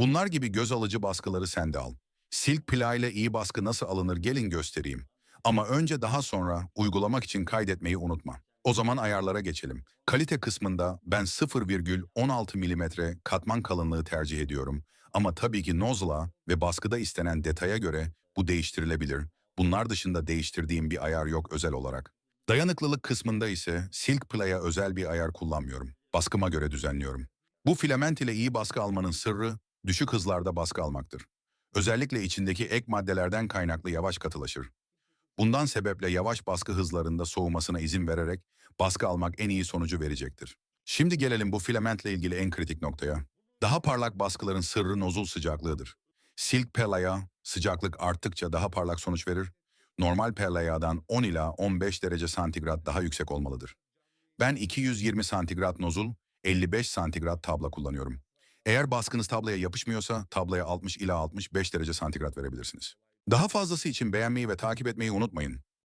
Bunlar gibi göz alıcı baskıları sen de al. Silk ile iyi baskı nasıl alınır gelin göstereyim. Ama önce daha sonra uygulamak için kaydetmeyi unutma. O zaman ayarlara geçelim. Kalite kısmında ben 0,16 mm katman kalınlığı tercih ediyorum. Ama tabii ki nozzle'a ve baskıda istenen detaya göre bu değiştirilebilir. Bunlar dışında değiştirdiğim bir ayar yok özel olarak. Dayanıklılık kısmında ise Silk Pla'ya özel bir ayar kullanmıyorum. Baskıma göre düzenliyorum. Bu filament ile iyi baskı almanın sırrı düşük hızlarda baskı almaktır. Özellikle içindeki ek maddelerden kaynaklı yavaş katılaşır. Bundan sebeple yavaş baskı hızlarında soğumasına izin vererek baskı almak en iyi sonucu verecektir. Şimdi gelelim bu filamentle ilgili en kritik noktaya. Daha parlak baskıların sırrı nozul sıcaklığıdır. Silk Pela'ya sıcaklık arttıkça daha parlak sonuç verir. Normal Pela'yadan 10 ila 15 derece santigrat daha yüksek olmalıdır. Ben 220 santigrat nozul, 55 santigrat tabla kullanıyorum. Eğer baskınız tablaya yapışmıyorsa tablaya 60 ila 65 derece santigrat verebilirsiniz. Daha fazlası için beğenmeyi ve takip etmeyi unutmayın.